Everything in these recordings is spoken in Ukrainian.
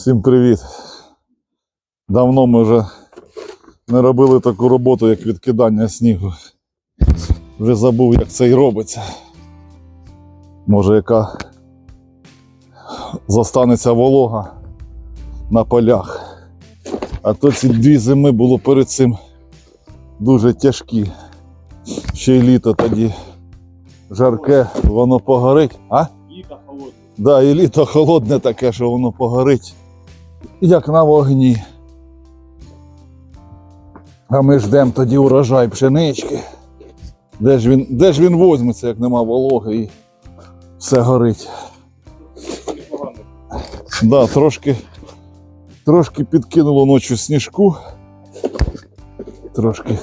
Всім привіт. Давно ми вже не робили таку роботу, як відкидання снігу. Вже забув, як це і робиться. Може, яка зостанеться волога на полях. А то ці дві зими було перед цим дуже тяжкі. Ще й літо тоді жарке, воно погорить. А? Літо холодне. Да, і літо холодне таке, що воно погорить, як на вогні. А ми ждемо тоді урожай пшенички. Де ж він, де ж він возьметься, як нема вологи і все горить. Да, трошки, трошки підкинуло ночі сніжку. Трошки.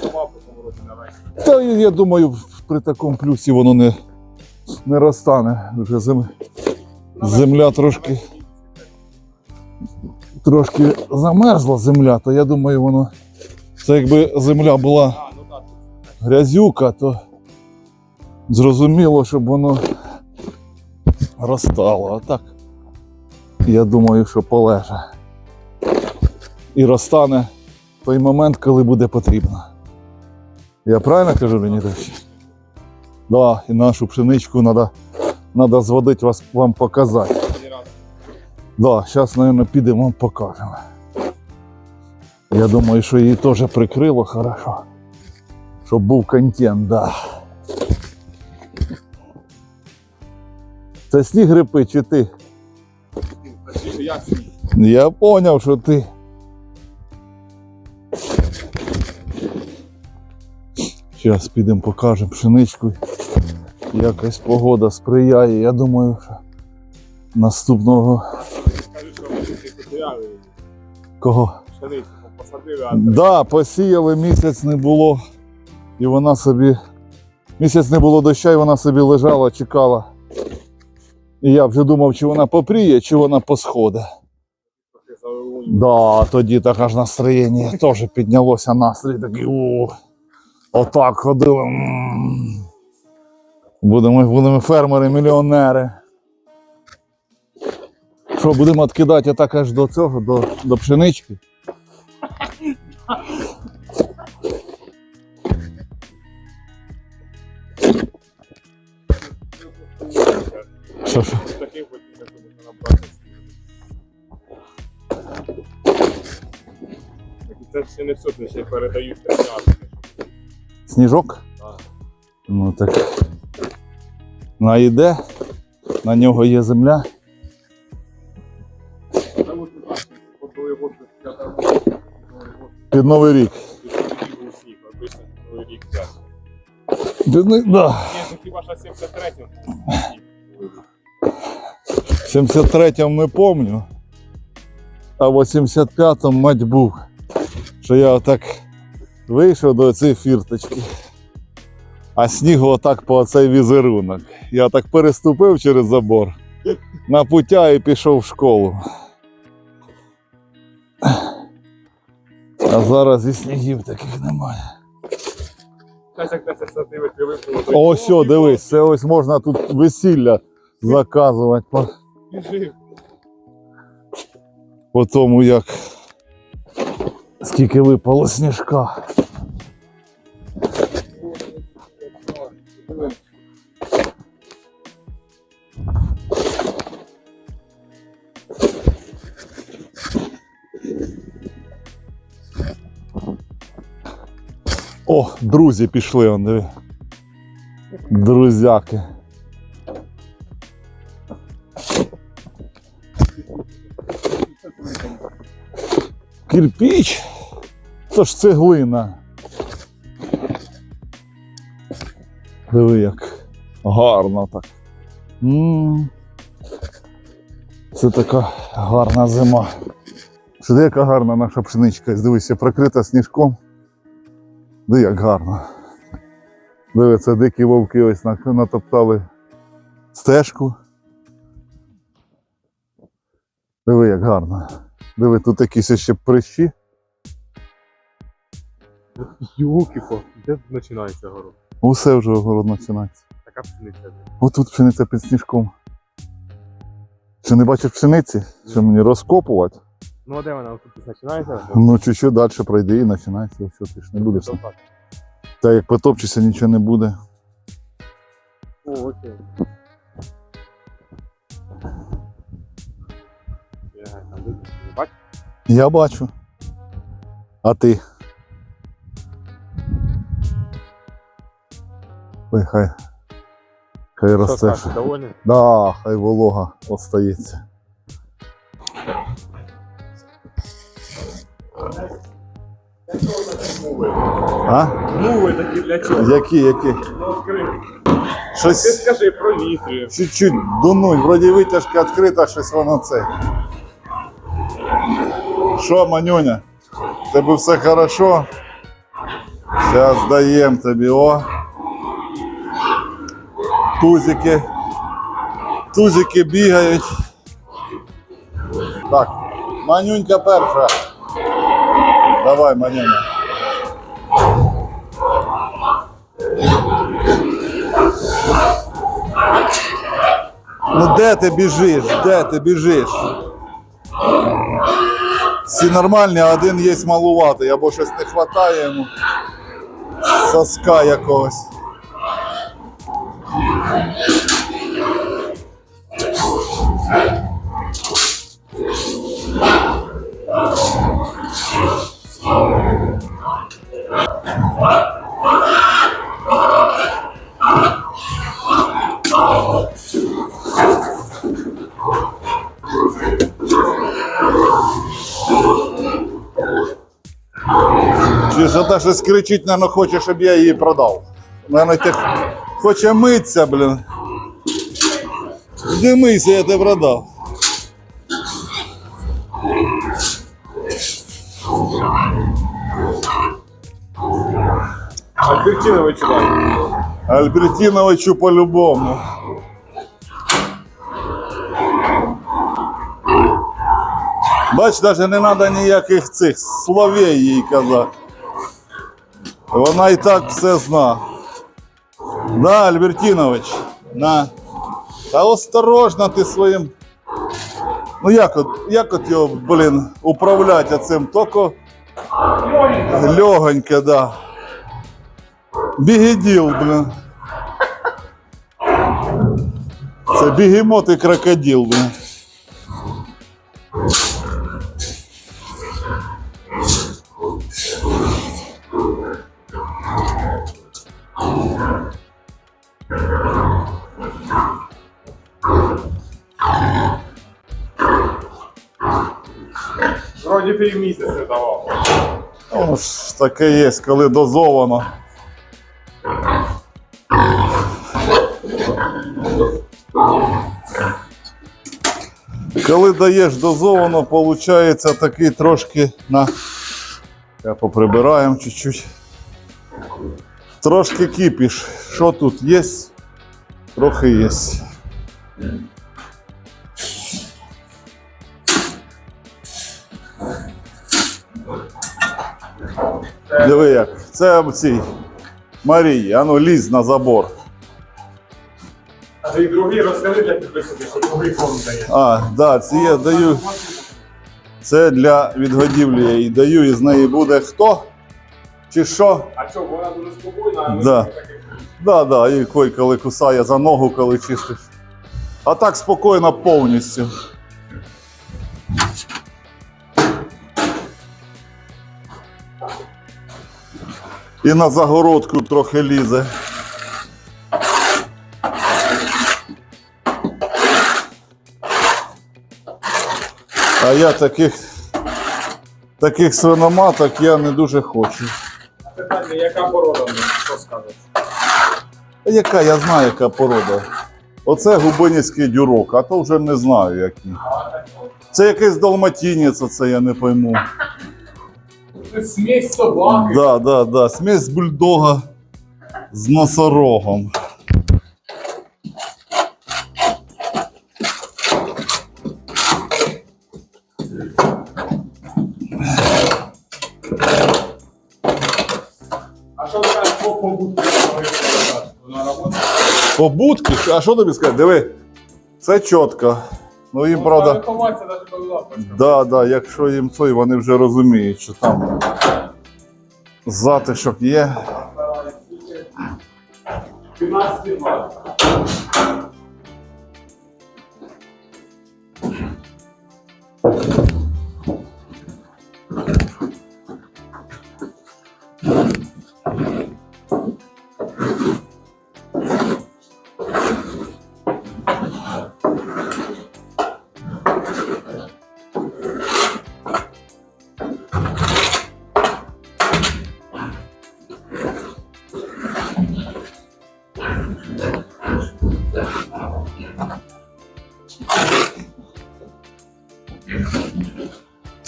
Та я думаю, при такому плюсі воно не, не розтане. Вже зем... земля трошки. Трошки замерзла земля, то я думаю, воно. Це якби земля була грязюка, то зрозуміло, щоб воно розтало. А так, я думаю, що полеже. І розтане в той момент, коли буде потрібно. Я правильно кажу, Леонідович? Да, і нашу пшеничку треба зводити вас, вам показати. Да, зараз, мабуть, підемо покажемо. Я думаю, що її теж прикрило хорошо. Щоб був контент, да. Це сніг грипи чи ти? Я зрозумів, що ти. Зараз підемо покажемо пшеничку. Якась погода сприяє. Я думаю, що наступного кого? пшеницю, Да, посіяли, місяць не було, і вона собі. Місяць не було дощу, і вона собі лежала, чекала. І я вже думав, чи вона попріє, чи вона посходить. Да, тоді таке ж настроєння теж піднялося настрій такий. У, отак ходили. Будемо, будемо фермери-мільйонери. Що, будемо відкидати отак аж до цього, до, до пшенички? Що, що? Це ще не все, ще передають. Сніжок? Так. Ну так. На йде, на нього є земля. Під Новий рік. сніг, обично рік. Під, да. Ні, хіба що 73-м був сніг. В 73-му не помню. А в 85-му мать був. Що я отак вийшов до цієї фірточки. А снігу отак по оцей візерунок. Я так переступив через забор на путя і пішов в школу. А зараз і снігів таких немає. Зараз як 10 сантиметрів випало, то О, все, дивись, це ось можна тут весілля заказувати по, по тому, як скільки випало сніжка. О, друзі пішли, он диви. Друзяки. Кирпіч? Це ж цеглина. Диви як гарно так. м Це така гарна зима. Сюди яка гарна наша пшеничка. Дивися, прикрита сніжком. Диви як гарно. Диви, це дикі вовки ось натоптали стежку. Диви, як гарно. Диви, тут якісь ще прищі. Юкіко, де починається город? Усе вже огород починається. Така пшениця. Отут пшениця під сніжком. Чи не бачиш пшениці? Що мені розкопувати? Ну а де вона тут починається? Ну, чуть-чуть далі пройди і починається. Все, ти ж не будеш. Так. Та як потопчешся, нічого не буде. О, окей. Я бачу. А ти? Ой, хай. Хай Що росте. Да, хай волога остається. А? Муви такі для чого? Які, які? Ну, відкрий. Ти скажи про літри. чуть-чуть дунуть, вроді витяжка відкрита, щось воно це. Що, манюня? Тебе все хорошо? Зараз даємо тобі, о. Тузики. Тузики бігають. Так, манюнька перша. Давай, манюня. Ну де ти біжиш? Де ти біжиш? Всі нормальні, а один є малуватий, або щось не вистачає йому. Соска якогось. Чи ж та щось кричить, наверное, хоче, щоб я її продав. Наверное, ти хоче митися, блін. Іди я тебе продав. Альбертіновий чувак. Альбертиновичу по-любому. Бач, навіть не треба ніяких цих словей їй казати. Вона і так все зна. Да, Альбертинович, на. Та осторожно ти своїм. Ну як от, як от його, блін, управляти цим? Тільки легонько, да. Бігеділ, блін. Це бігемот і крокодил, блін. Вроді пів місяця давав. Ж таке є, коли дозовано. Коли даєш дозовано, виходить такий трошки на. Я поприбираємо чуть-чуть. Трошки кипіш. Що тут є? Трохи є. Диви як. Це цій Марії, ану лізь на забор. А ти другий розкажи для підписників, що другий фонд дає. А, да, це я даю. Це для відгодівлі я їй даю, і з неї буде хто? Чи що? А що, вона дуже спокійна, а Да. ви такий. Да, да, і кой, коли кусає за ногу, коли чистиш. А так спокійно повністю. І на загородку трохи лізе. А я таких, таких свиноматок я не дуже хочу. Питання, яка порода? них? Що скажеш? А Яка, я знаю, яка порода. Оце губинівський дюрок, а то вже не знаю який. Це якийсь далматінець, оце я не пойму. Смесь собаки. Да, да, да. Смесь бульдога з носорогом. А що кажеш по побутку? Вона робота? Побудки, а що тобі сказати? Диви, це чітко. Ну їм, правда, коли лапочка. да, да, якщо їм той, вони вже розуміють, що там затишок є. 12 20.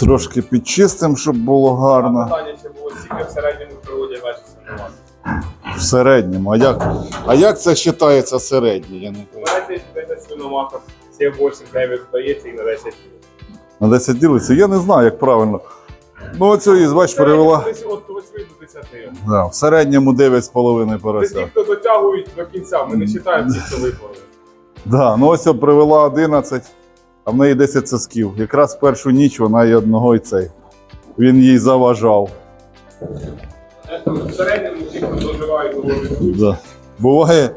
Трошки підчистим, щоб було гарно. Питання ще було скільки в середньому природі бачиться. В середньому. А як, а як це вважається середній? Я не. Знаєте, 10 свиноматок, 7 8 9 здається і на 10 ділиться. На 10 ділиться? Я не знаю, як правильно. Ну, оцю із, бач, перевела. Десь От 8 до 10. Да, в середньому 9,5 Це ті, поросят. хто дотягують до кінця, ми не вважаємо ті, хто виплили. Да, ну ось привела 11, а в неї 10 сосків. Якраз в першу ніч вона і одного і цей. Він їй заважав. В середньому ті, доживають. Да. Буває,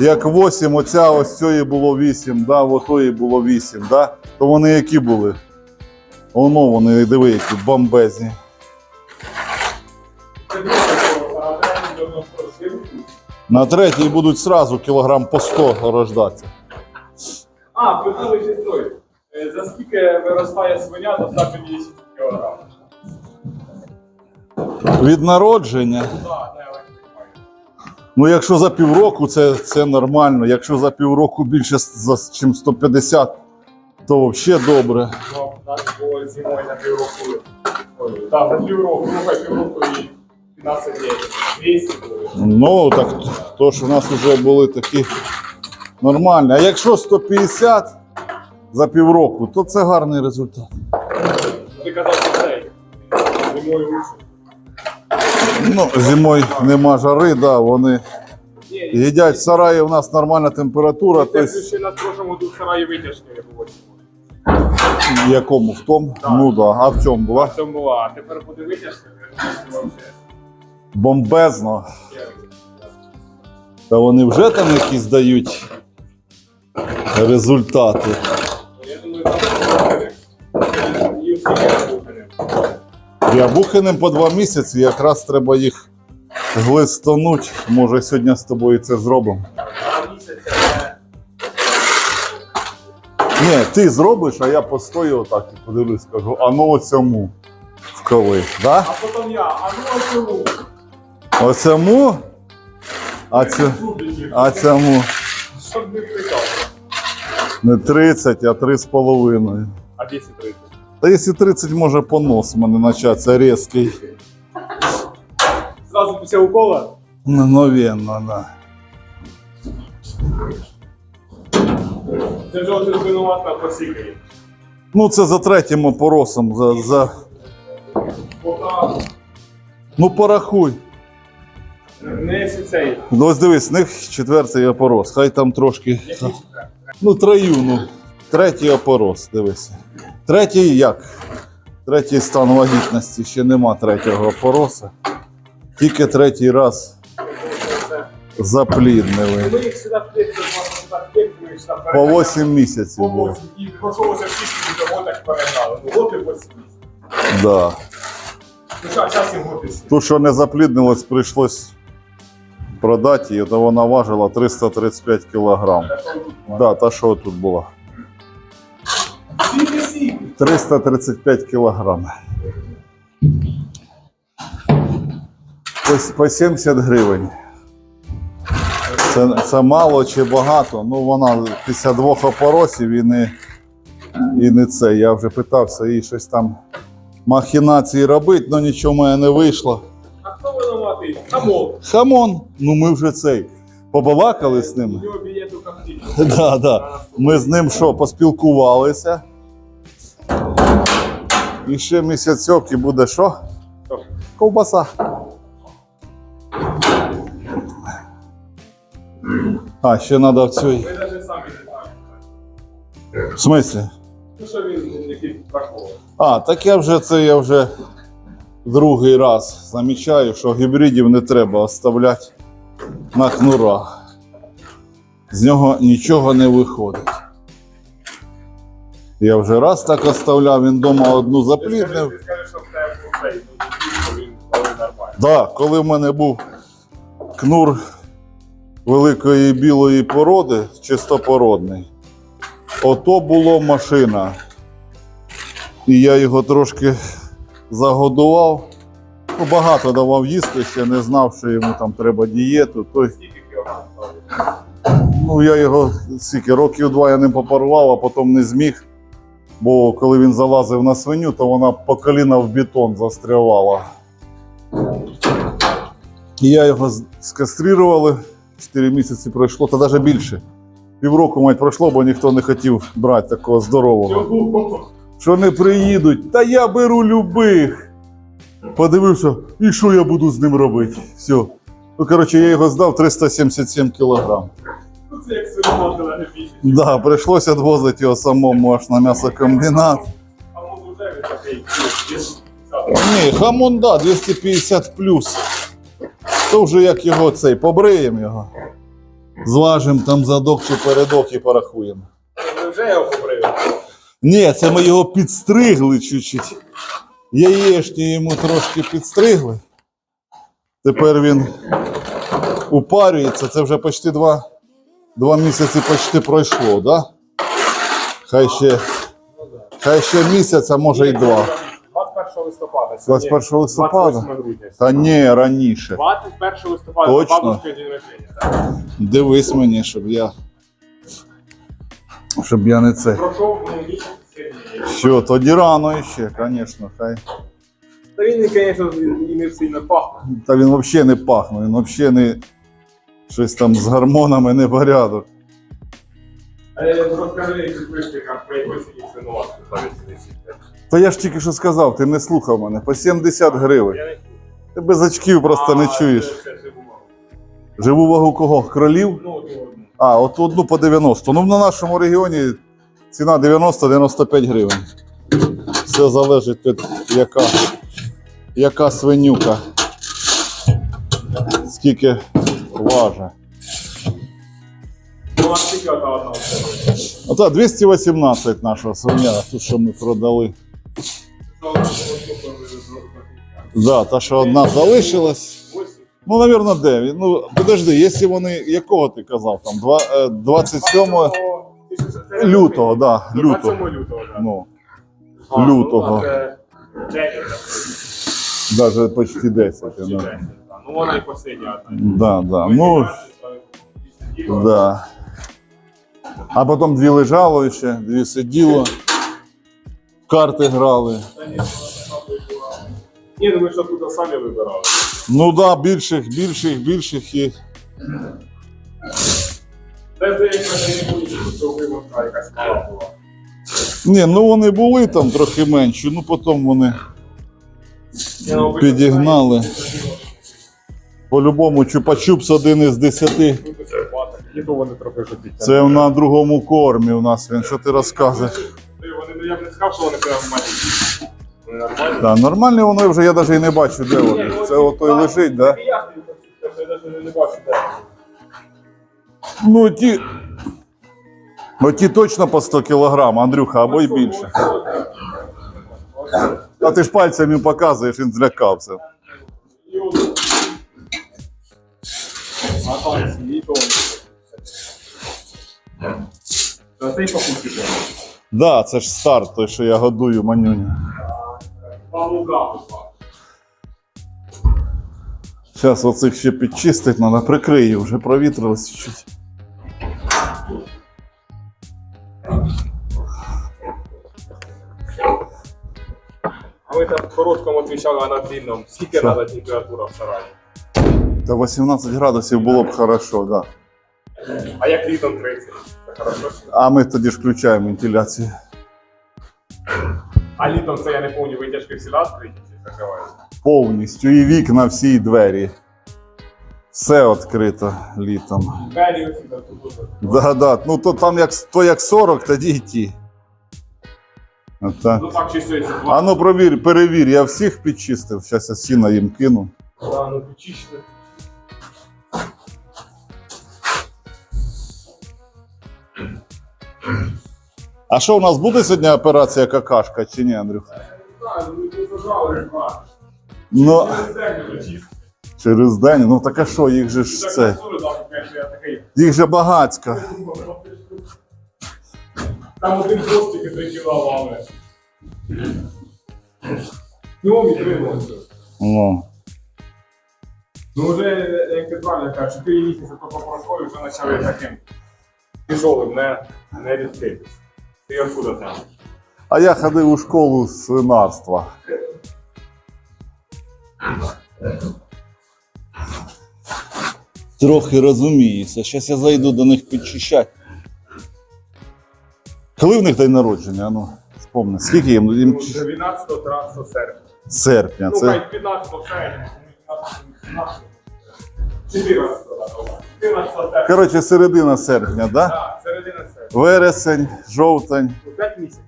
як 8, оця ось цієї було 8, да, в отої було 8, да? то вони які були? Воно вони, диви, які бомбезні. Це дуже добре, а середньому 97. На третій будуть сразу кілограм по 100 рождатися. А, питали ще той. Е, За скільки виростає свиня до 150 кг? Від народження. Так, знаю. Ну, якщо за півроку, це, це нормально. Якщо за півроку більше за чим 150, то взагалі добре. Ну, у було зимою на півроку. Так, за півроку, ну хай півроку і 15 днів. 200 було. Ну, так то ж у нас вже були такі нормальні. А якщо 150 за півроку, то це гарний результат. Ти казав, що цей. Зимою лучше. Ну, зимою нема жари, да, вони їдять в сараї, у нас нормальна температура, Це тобто ще на прошлому году в сараї витяжки не було. в якому в тому? Ну да, а в цьому була Це була, а тепер буде витяжка, бомбезно. Та вони вже там якісь дають результати. Рябухиним по два місяці, якраз треба їх глистануть. Може, сьогодні з тобою це зробимо. Ні, ти зробиш, а я постою отак і подивлюсь, скажу, а ну оцьому вколи. Да? А потім я, а ну а чому? Оцьому? А, цю, а цьому Щоб не прикав. не 30, а 3,5. А 10 30. Та якщо 30, може понос в мене початися різкий. Зразу після укола? Мгновенно, да. Це вже звинуватна посікає. Ну, це за третім опоросом. За, за... Ну, порахуй. не цей. Ну, ось дивись, них четвертий опорос. Хай там трошки. Ну, трою, ну. Третій опорос, дивися. Третій як? Третій стан вагітності, ще нема третього опороса. Тільки третій раз запліднили. По переганяли. 8 місяців було. 8. І пройшлося пісні, того так перегнали. Ну, от і 8 місяців. Да. Що, їм готися. Ту, що не запліднилось, прийшлось продати її, то вона важила 335 кілограм. Да, та що тут була? 335 кілограм. Ось по 70 гривень. Це, це мало чи багато? Ну вона після двох опоросів і не, і не це. Я вже питався їй щось там махінації робити, але нічого в мене не вийшло. А хто винуватий? Хамол. Хамон, ну ми вже цей побалакали з ним. Да, да. Ми з ним що, поспілкувалися. І ще місяцьок і буде що? Ковбаса. А, ще треба в цій. Ви навіть самі не. В смислі? Ну що він якийсь прокол. А, так я вже це я вже другий раз замічаю, що гібридів не треба оставляти на кнурах. З нього нічого не виходить. Я вже раз так оставляв, він вдома одну запліднив. ти скажеш, що в тебе цей, ну, він нормально. Коли в мене був кнур великої білої породи, чистопородний, ото було машина. І я його трошки загодував. Ну, багато давав їсти, ще не знав, що йому там треба дієту. Той, ну, я його скільки, років два я ним попарував, а потім не зміг. Бо коли він залазив на свиню, то вона по коліна в бетон застрявала. І я його скастрирували. 4 місяці пройшло, та навіть більше. Півроку мать пройшло, бо ніхто не хотів брати такого здорового. Що не приїдуть, та я беру любих. Подивився, і що я буду з ним робити? Все. Ну, коротше, я його здав 377 кілограм. Да, прийшлося відвозити його самому аж на десь Ні, хамон, да, 250 плюс. То вже як його цей, побриємо його. Зважимо там задок чи передок і порахуємо. Ми вже його побрили. Ні, це ми його підстригли чуть-чуть. Яєчні йому трошки підстригли. Тепер він упарюється. Це вже почти два, два місяці почти пройшло, да? Хай ще, хай ще місяць, а може й два. 21 листопада. 21 листопада? 28 грудня. Та ні, раніше. 21 листопада, Точно? бабушка день рождения. так. Дивись мені, щоб я. Щоб я не це. Пройшов ну, місяць сьогодні. Все, тоді рано ще, звісно, хай. Та він, звісно, і не сильно пахне. Та він взагалі не пахне, він взагалі не щось там з гормонами не порядок. Розкажи, вишках, про якої сьогодні свинувати Та я ж тільки що сказав, ти не слухав мене. По 70 гривень. Ти без очків просто не чуєш. Живу вагу кого? Кролів? Ну. А, от одну по 90. Ну, на нашому регіоні ціна 90-95 гривень. Все залежить від яка, яка свинюка. Скільки важить. Ну, а скільки одна одна в? Ота 218 наша свиня, ту, що ми продали. Да, та, що одна залишилась. Ну, навірно, 9. Ну, подожди, якщо вони. Якого ти казав? Там, два- е, 27 лютого, да, лютого. 27 лютого, так. Ну, лютого. Ну, навіть почти 10. Почти Ну. Ну, вона і последня одна. да, да. Ну, да. А потім дві лежало ще, дві сиділо. В карти грали. Ні, ну ми ж тут самі вибирали. Ну да, більших, більших, більших і. Це здається, не буде, що вимовка якась мала була. Ні, ну вони були там трохи менші, ну потім вони ну, Підігнали. По-любому чупа-чупс один із десяти. І вони. Це на другому кормі у нас він. Що ти розказуєш? Я б не сказав, що вони прям. Нормальні. Да, нормальні воно вже я навіть і не бачу, де вони. Це ото й лежить, де. Ну ті. Оті точно по 100 кілограм, Андрюха, або й більше. А ти ж пальцем їм показуєш, він злякався. А там і то. Та цей покупки. Да, це ж старт, той, що я годую манюню. Два лука. Зараз оцих ще підчистити, треба прикрию, вже провітрилось чуть-чуть. А ми там в короткому відповідали, а на длинному. Скільки треба температура в сараї? Та 18 градусів було б хорошо, да. А як літом 30? Це хорошо. А ми тоді ж включаємо вентиляцію. А літом це я не пам'ятаю, витяжки всі відкриті чи закриваються? Повністю. І вікна, всі і двері. Все відкрито літом. Двері усі там тут. Да, да. Ну то там як то як 40, тоді й ті. Оце. Ну так чисто якщо А ну провір, перевір, я всіх підчистив. Зараз я сіна їм кину. Да, ну почисти. А що у нас буде сьогодні операція какашка чи ні, Андрюх? Так, ну зажали. Ну, Через день. Ну так а що, їх же ж це. Їх же багацько. Там один хвостик і три лави. Ну, відкрилося. Ну. Ну, вже, як ти правильно кажеш, 4 місяці тільки пройшло і вже почали таким тяжолим, не, не рідким. Ти откуда там? А я ходив у школу свинарства. Трохи розуміюся. Зараз я зайду до них підчищати. Коли в них день народження? Ну, спомни, скільки їм? їм Ну, 12-13 серпня. серпня. Ну, Це хай 15 серпня. 14 14 серпня. коротше середина серпня, да? Так, середина серпня. Вересень, жовтень, 5 місяців.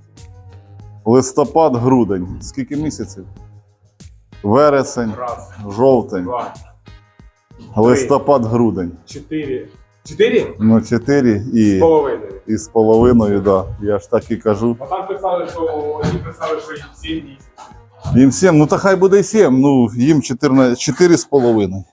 листопад, грудень. Скільки місяців? Вересень, Раз, жовтень, два, листопад, грудень. чотири. Чотири? Ну, чотири З і, половиною. і з половиною, да. Я ж так і кажу. А там писали, що вони писали, що їм 7 місяців. Їм сім, ну та хай буде сім, ну їм 14, чотири з половиною.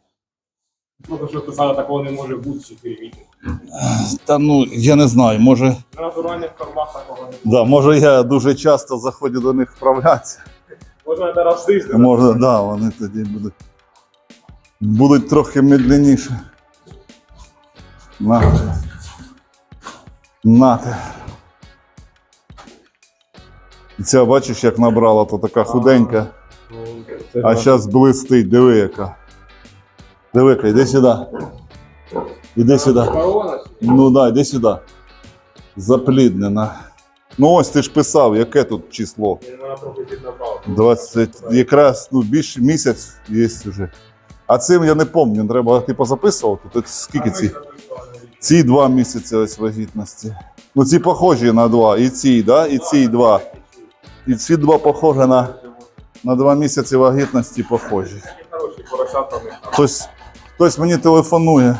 Ну, то, що писали, такого не може бути 4 місяці. Та ну, я не знаю, може. На натуральних кормах такого не. Да, може я дуже часто заходжу до них вправлятися. Можна це в тиждень. Може, да, вони тоді будуть. Будуть трохи медленніше. На. Нате. І Ця бачиш, як набрала, то така худенька. А зараз блистить, диви яка. Диви-ка, іди сюди. Іди сюди. Ну да, іди сюди. Запліднена. Ну ось ти ж писав, яке тут число. Вона 20, якраз ну, більше місяць є вже. А цим я не пам'ятаю, треба ти позаписував. Тут скільки ці? Ці два місяці ось вагітності. Ну ці похожі на два. І ці, да? і ці два. І ці два похожі на, на два місяці вагітності похожі. Хтось, хтось мені телефонує.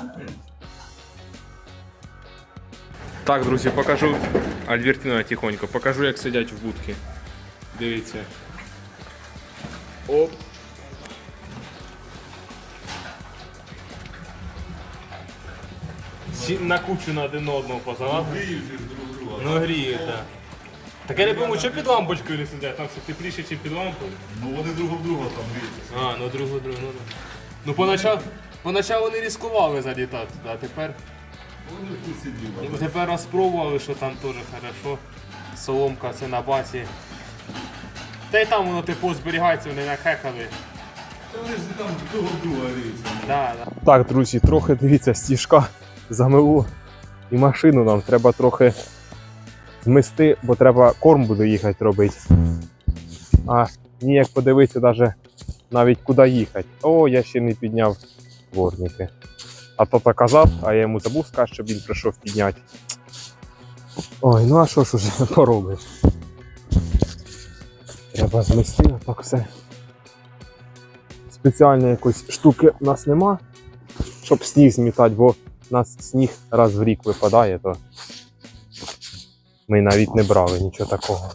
Так, друзі, покажу Альбертина тихонько, покажу, як сидять в будці. Дивіться. Оп. Всі на кучу на один одного позалазили. Ну гріють, так. Так я не пойму, що під лампочкою не сидять, там що тепліше, чи під лампою. Ну вони друг в друга там гріються. А, ну другу, другу, ну да. Ну поначалу, поначалу не ризикували залітати, туди, а тепер. Тепер розпробували, що там теж хорошо. Соломка це на баці. Та й там воно типу зберігається, вони нахекали. Вони ж там друг друга. Да, да. Так, друзі, трохи дивіться, стіжка замилу. І машину нам треба трохи змести, бо треба корм буде їхати робити. А ніяк подивитися навіть, навіть куди їхати. О, я ще не підняв дворники. А то казав, а я йому забув сказати, щоб він прийшов підняти. Ой, ну а що ж уже поробиш? Треба змести, а так все. Спеціальної якоїсь штуки в нас нема, щоб сніг змітати, бо в нас сніг раз в рік випадає, то ми навіть не брали нічого такого.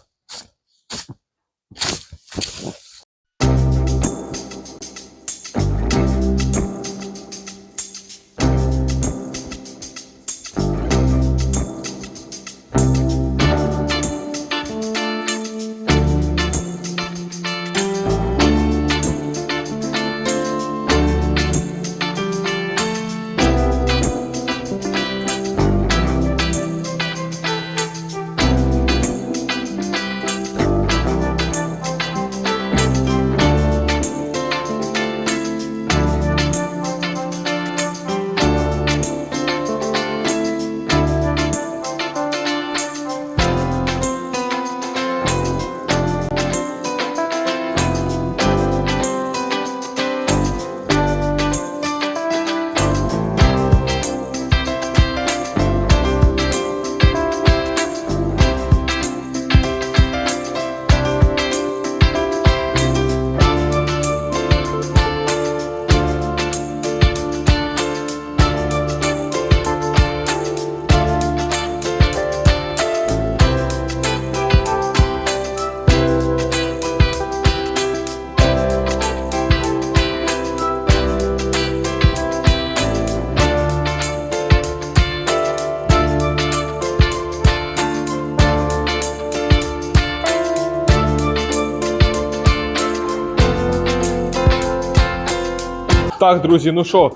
Так, друзі, ну що,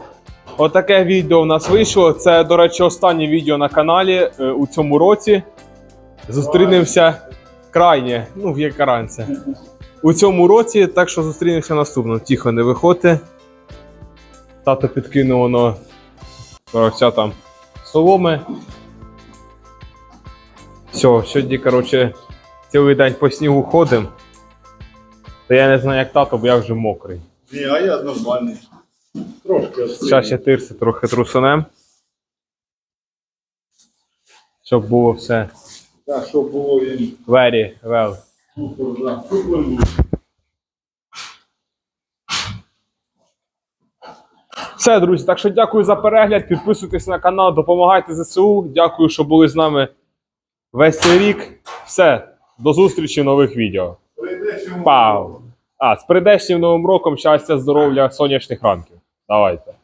отаке відео у нас вийшло. Це, до речі, останнє відео на каналі е, у цьому році. Зустрінемося крайнє, ну, в яка ранця. У цьому році, так що зустрінемося наступно. Тихо, не виходьте. Тато підкинув воно коротше, там соломи. Все, сьогодні, коротше, цілий день по снігу ходимо. Та я не знаю, як тато, бо я вже мокрий. Ні, а я нормальний. Трошки Зараз ще тирси трохи трусанем. Щоб було все Так, щоб було він very well. супер, да. Супер. Все, друзі, так що дякую за перегляд. Підписуйтесь на канал, допомагайте ЗСУ. Дякую, що були з нами весь цей рік. Все, до зустрічі в нових відео. Пау! А, з прийдешнім новим роком щастя, здоров'я, сонячних ранків. Давайте.